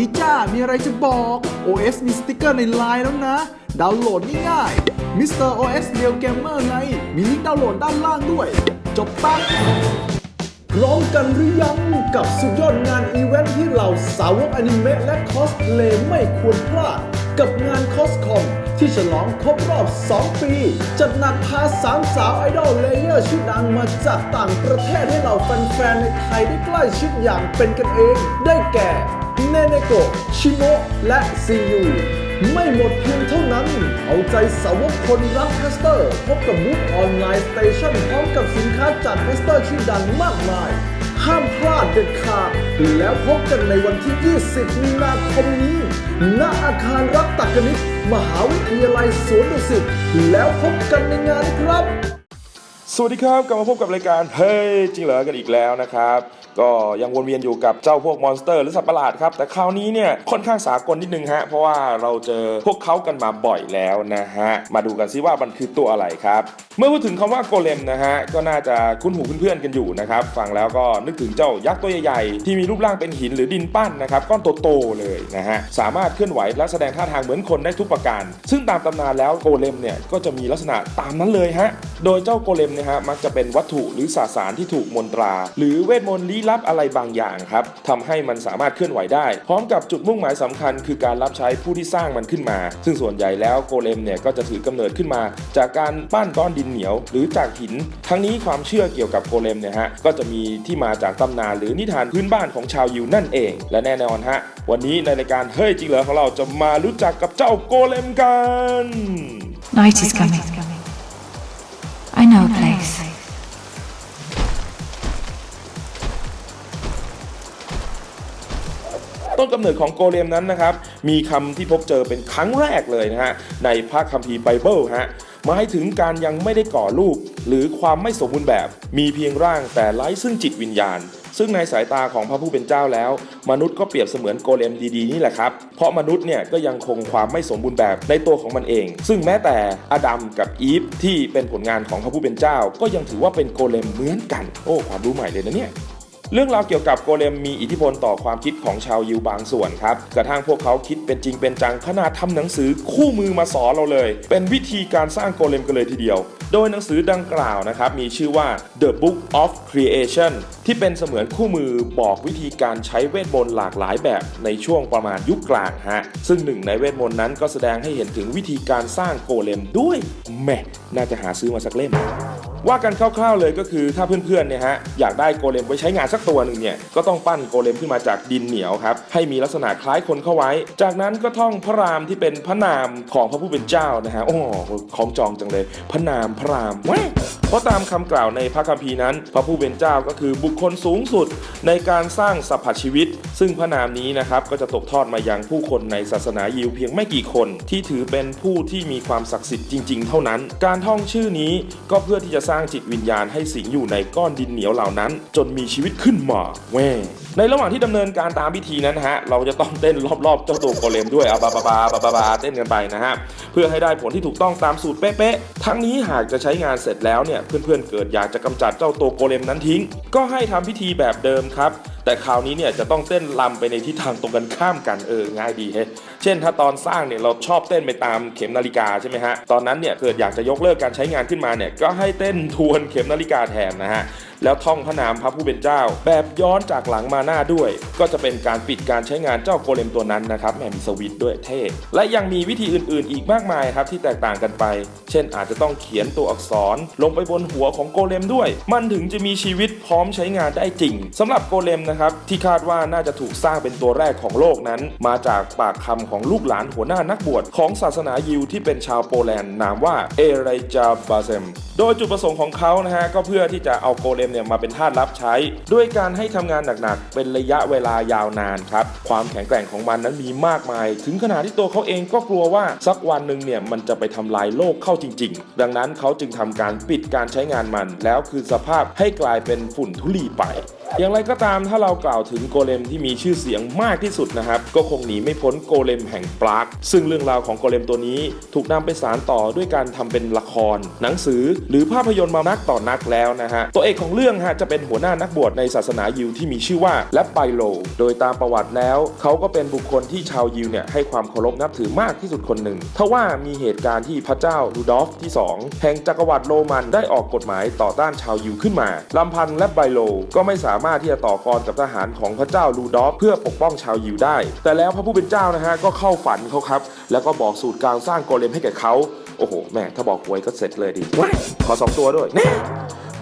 ดีจ้า มีอะไรจะบอก OS มีสติกเกอร์ในไลน์แล้วนะ ดาวน์โหลดง่ายๆ Mr. OS Real Gamer ไง มีลิงก์ดาวน์โหลดด้านล่างด้วย จบปั๊บพร้อมกันหรือยังกับสุดยอดงานอีเวนท์ที่เหล่าสาวกอนิเมะและคอสเพลย์ไม่ควรพลาด กับงานคอสคอมที่ฉลองครบรอบ 2 ปี จัดหนักพาสามสาวไอดอลเลเยอร์ชื่อดังมาจากต่างประเทศให้เหล่าแฟนๆในไทยได้ใกล้ชิดอย่างเป็นกันเอง ได้แก่ เนเนโกะชิโมะและซียูไม่หมดเพียงเท่านั้น เอาใจสาวกคนรักแคสเตอร์ พบกับบูธออนไลน์สเตชันพร้อมกับสินค้าจากแคสเตอร์ชื่อดังมากมาย ห้ามพลาดเด็ดขาด แล้วพบกันในวันที่ 20 มีนาคมนี้ ณ อาคารรักตักนิตมหาวิทยาลัยสวนดุสิต แล้วพบกันในงานครับ สวัสดีครับ กลับมาพบกับรายการเฮ้ยจริงเหรอกันอีกแล้วนะครับ ก็ยังวนเวียนอยู่กับเจ้าพวกมอนสเตอร์หรือสัตว์ประหลาดครับ แต่คราวนี้เนี่ยค่อนข้างสากลนิดนึงฮะ เพราะว่าเราเจอพวกเขากันมาบ่อยแล้วนะฮะ มาดูกันซิว่ามันคือตัวอะไรครับ เมื่อพูดถึงคำว่าโกเลมนะฮะ ก็น่าจะคุ้นหูเพื่อนๆกันอยู่นะครับ ฟังแล้วก็นึกถึงเจ้ายักษ์ตัวใหญ่ๆที่มีรูปร่างเป็นหินหรือดินปั้นนะครับก้อนโตๆเลยนะฮะสามารถเคลื่อนไหวและแสดงท่าทางเหมือนคนได้ทุกประการ ซึ่งตามตำนานแล้วโกเลมเนี่ยก็จะมีลักษณะตามนั้นเลยฮะโดยเจ้าโกเลมนะฮะมักจะเป็นวัตถุหรือสสารที่ถูกมนตรา หรือเวทมนต์ลี้ลับอะไรบางอย่างครับทำให้มันสามารถเคลื่อนไหวได้ พร้อมกับจุดมุ่งหมายสำคัญ คือการรับใช้ผู้ที่สร้างมันขึ้นมา ซึ่งส่วนใหญ่แล้วโกเลมเนี่ยก็จะถือกำเนิดขึ้นมา จากการปั้นก้อนดินเหนียว หรือจากหิน ทั้งนี้ความเชื่อเกี่ยวกับโกเลมเนี่ยฮะก็จะมีที่มาจากตำนานหรือนิทานพื้นบ้านของชาวยิวนั่นเอง และแน่นอนฮะวันนี้ในรายการเฮ้ยจริงเหรอของเราจะมารู้จักกับเจ้าโกเลมกัน Night is coming. I know a place. กำเนิดของโกเลมนั้นนะครับ มีคำที่พบเจอเป็นครั้งแรกเลยนะฮะในพระคัมภีร์ไบเบิลฮะหมายถึงการยังไม่ได้ก่อรูป หรือความไม่สมบูรณ์แบบ มีเพียงร่างแต่ไร้ซึ่งจิตวิญญาณ ซึ่งในสายตาของพระผู้เป็นเจ้าแล้ว มนุษย์ก็เปรียบเสมือนโกเลมดีๆนี่แหละครับ เพราะมนุษย์เนี่ยก็ยังคงความไม่สมบูรณ์แบบในตัวของมันเอง ซึ่งแม้แต่อดัมกับอีฟที่เป็นผลงานของพระผู้เป็นเจ้า ก็ยังถือว่าเป็นโกเลมเหมือนกัน โอ้ความรู้ใหม่เลยนะเนี่ย เรื่องราวเกี่ยวกับโกเลมมีอิทธิพลต่อความคิดของชาวยิวบางส่วนครับกระทั่งพวกเขาคิดเป็นจริงเป็นจังขนาดทำหนังสือคู่มือมาสอนเราเลย เป็นวิธีการสร้างโกเลมกันเลยทีเดียว โดยหนังสือดังกล่าวนะครับมีชื่อว่า The Book of Creation ที่เป็นเสมือนคู่มือบอกวิธีการใช้เวทมนต์หลากหลายแบบในช่วงประมาณยุคกลางฮะซึ่งหนึ่งในเวทมนต์นั้นก็แสดงให้เห็นถึงวิธีการสร้างโกเลมด้วยแม่น่าจะหาซื้อมาสักเล่ม ว่ากันคร่าวๆเลยก็คือถ้าเพื่อนๆเนี่ยฮะอยากได้โกเลมไว้ใช้งานสักตัวหนึ่งเนี่ยก็ต้องปั้นโกเลมขึ้นมาจากดินเหนียวครับให้มีลักษณะคล้ายคนเข้าไว้ จากนั้นก็ท่องพระรามที่เป็นพระนามของพระผู้เป็นเจ้านะฮะโอ้ของจองจังเลย พระนามพระรามว้เพราะตามคำกล่าวในพระคัมภีร์นั้น พระผู้เป็นเจ้าก็คือบุคคลสูงสุดในการสร้างสรรพชีวิต ซึ่งพระนามนี้นะครับก็จะตกทอดมายังผู้คนในศาสนายิวเพียงไม่กี่คน ที่ถือเป็นผู้ที่มีความศักดิ์สิทธิ์จริง ๆ เท่านั้น การท่องชื่อนี้ก็เพื่อที่จะสร้างจิตวิญญาณให้สิงอยู่ในก้อนดินเหนียวเหล่านั้น จนมีชีวิตขึ้นมาแว่ในระหว่างที่ดำเนินการตามพิธีนั้นฮะเราจะต้องเต้นรอบๆเจ้าตัวโกเลมด้วยอาบาบาบาบาบาบาเต้นกันไปนะฮะเพื่อให้ได้ผลที่ถูกต้องตามสูตรเป๊ะๆทั้งนี้หากจะใช้งานเสร็จแล้วเนี่ยเพื่อนๆเกิดอยากจะกำจัดเจ้าตัวโกเลมนั้นทิ้ง ก็ให้ทำพิธีแบบเดิมครับ แต่คราวนี้เนี่ยจะต้องเต้นลำไปในทิศทางตรงกันข้ามกันเออง่ายดีเฮ้เช่น ถ้าตอนสร้างเนี่ยเราชอบเต้นไปตามเข็มนาฬิกาใช่ไหมฮะตอนนั้นเนี่ยเกิดอยากจะยกเลิกการใช้งานขึ้นมาเนี่ยก็ให้เต้นทวนเข็มนาฬิกาแทนนะฮะ แล้วท่องพระนามพระผู้เป็นเจ้า แบบย้อนจากหลังมาหน้าด้วย ก็จะเป็นการปิดการใช้งานเจ้าโกเลมตัวนั้นนะครับแหมมีสวิตด้วยเท่และยังมีวิธีอื่นๆ อีกมากมายครับที่แตกต่างกันไป เช่นอาจจะต้องเขียนตัวอักษร ลงไปบนหัวของโกเลมด้วย มันถึงจะมีชีวิตพร้อมใช้งานได้จริงสำหรับโกเลมนะครับที่คาดว่าน่าจะถูกสร้างเป็นตัวแรกของโลกนั้น มาจากปากคำของลูกหลานหัวหน้านักบวชของศาสนายิวที่เป็นชาวโปแลนด์นามว่าเอเรจาบาเซม โดยจุดประสงค์ของเขานะฮะก็เพื่อที่จะเอาโกเลมเนี่ยมาเป็นทาสรับใช้ ด้วยการให้ทำงานหนักๆ เป็นระยะเวลายาวนานครับ ความแข็งแกร่งของมันนั้นมีมากมาย ถึงขนาดที่ตัวเขาเองก็กลัวว่าสักวันหนึ่งเนี่ยมันจะไปทำลายโลกเข้าจริง ๆ ดังนั้นเขาจึงทำการปิดการใช้งานมัน แล้วคือสภาพให้กลายเป็นฝุ่นทุลีไป อย่างไรก็ตามถ้าเรากล่าวถึงโกเลมที่มีชื่อเสียงมากที่สุดนะครับ ก็คงหนีไม่พ้นโกเลมแห่งปรากซึ่งเรื่องราวของโกเลมตัวนี้ถูกนำไปสารต่อด้วยการทำเป็นละคร หนังสือหรือภาพยนตร์มานักต่อนักแล้วนะฮะตัวเอกของเรื่องฮะจะเป็นหัวหน้านักบวชในศาสนายิวที่มีชื่อว่าแลบไบโล โดยตามประวัติแล้ว เขาก็เป็นบุคคลที่ชาวยิวเนี่ยให้ความเคารพนับถือมากที่สุดคนหนึ่งทว่ามีเหตุการณ์ที่พระเจ้าลูดอฟที่สองแห่งจักรวรรดิโรมันได้ออกกฎหมายต่อต้านชาวยิวขึ้นมาลำพันธ์และไบโลก็ไม่สามารถที่จะต่อกรกับทหารของพระเจ้าลูดอฟเพื่อปกป้องชาวยิวได้ แต่แล้วพระผู้เป็นเจ้านะฮะก็เข้าฝันเขาครับ แล้วก็บอกสูตรการสร้างโกเลมให้แก่เขาโอ้โหแม่ถ้าบอกหวยก็เสร็จเลยดิขอสองตัวด้วยแน่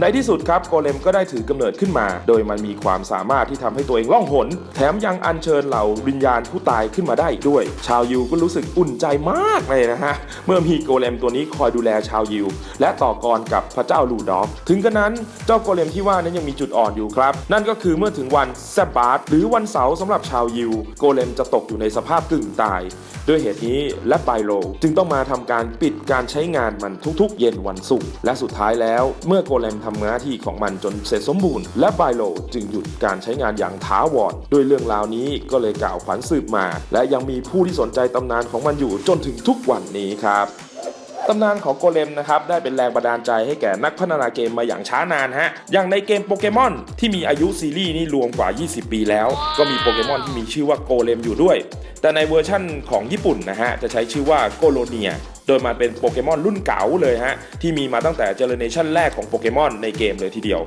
ในที่สุดครับโกเลมก็ได้ถือกำเนิดขึ้นมา โดยมันมีความสามารถที่ทำให้ตัวเองล่องหน แถมยังอัญเชิญเหล่าวิญญาณผู้ตายขึ้นมาได้อีกด้วย ชาวยิวก็รู้สึกอุ่นใจมากเลยนะฮะ เมื่อมีโกเลมตัวนี้คอยดูแลชาวยิว และต่อกรกับพระเจ้าลูดอฟถึงกระนั้นเจ้าโกเลมที่ว่านั้นยังมีจุดอ่อนอยู่ครับ นั่นก็คือเมื่อถึงวันแซบบาตหรือวันเสาร์สำหรับชาวยิว โกเลมจะตกอยู่ในสภาพกึ่งตาย ด้วยเหตุนี้และไบโลจึงต้องมาทำการปิดการใช้งานมันทุกๆ เย็นวันศุกร์และสุดท้ายแล้ว เมื่อโกเลมทำหน้าที่ของมันจนเสร็จสมบูรณ์ และไบโลจึงหยุดการใช้งานอย่างถาวรด้วยเรื่องราวนี้ก็เลยกล่าวขวัญสืบมา และยังมีผู้ที่สนใจตำนานของมันอยู่จนถึงทุกวันนี้ครับ ตำนานของโกเลมนะครับได้เป็นแรงบันดาลใจให้แก่นักพัฒนาเกมมาอย่างช้านานฮะอย่างในเกมโปเกมอนที่มีอายุซีรีส์นี่รวมกว่า 20 ปีแล้ว ก็มีโปเกมอนที่มีชื่อว่าโกเลมอยู่ด้วย แต่ในเวอร์ชั่นของญี่ปุ่นนะฮะจะใช้ชื่อว่าโกโลเนียโดยมันเป็นโปเกมอนรุ่นเก่าเลยฮะที่มีมาตั้งแต่เจเนเรชันแรกของโปเกมอนในเกมเลยทีเดียว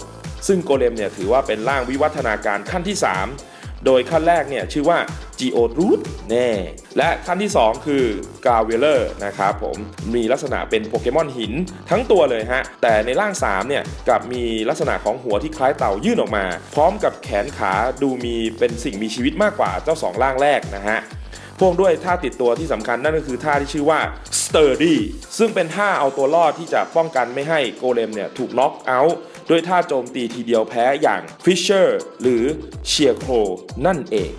ซึ่งโกเลมเนี่ยถือว่าเป็นร่างวิวัฒนาการขั้นที่ 3 โดยขั้นแรกเนี่ยชื่อว่า Geodude แน่และขั้นที่ 2 คือ g a v e l e r นะครับผมมีลักษณะเป็นโปเกมอนหินทั้งตัวเลยฮะ แต่ในร่าง 3 เนี่ยกับมีลักษณะของหัวที่คล้ายเต่ายื่นออกมา พร้อมกับแขนขาดูมีเป็นสิ่งมีชีวิตมากกว่าเจ้า 2 ร่างแรกนะฮะพวกด้วยท่าติดตัวที่สำคัญนั่นก็คือท่าที่ชื่อว่า sturdy ซึ่งเป็นท่าเอาตัวรอดที่จะป้องกันไม่ให้โกเลมเนี่ยถูกน็อกเอาท์ ด้วยท่าโจมตีทีเดียวแพ้อย่างฟิชเชอร์หรือเชียโคลนั่นเอง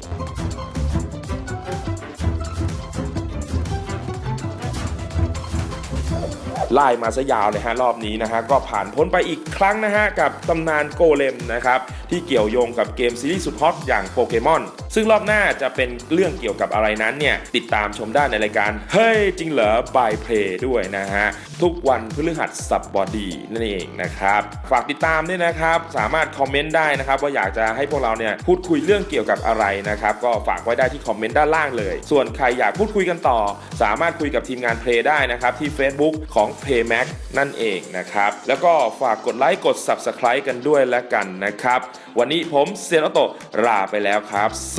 ไล่มาซะยาวเลยฮะรอบนี้นะฮะก็ผ่านพ้นไปอีกครั้งนะฮะกับตำนานโกเลมนะครับที่เกี่ยวโยงกับเกมซีรีส์สุดฮอตอย่างโปเกมอนซึ่งรอบหน้าจะเป็นเรื่องเกี่ยวกับอะไรนั้นเนี่ยติดตามชมได้ในรายการเฮ้ยจริงเหรอบายเพลย์ด้วยนะฮะ ทุกวันพฤหัสสับบอดีนั่นเองนะครับ ฝากติดตามด้วยนะครับ สามารถคอมเมนต์ได้นะครับ ว่าอยากจะให้พวกเราเนี่ยพูดคุยเรื่องเกี่ยวกับอะไรนะครับ ก็ฝากไว้ได้ที่คอมเมนต์ด้านล่างเลย ส่วนใครอยากพูดคุยกันต่อ สามารถคุยกับทีมงานเพลย์ได้นะครับ ที่ Facebook ของ PlayMac นั่นเองนะครับ แล้วก็ฝากกดไลค์กด Subscribe กันด้วยแล้วกันนะครับ วันนี้ผมเซียนออโตลาไปแล้วครับส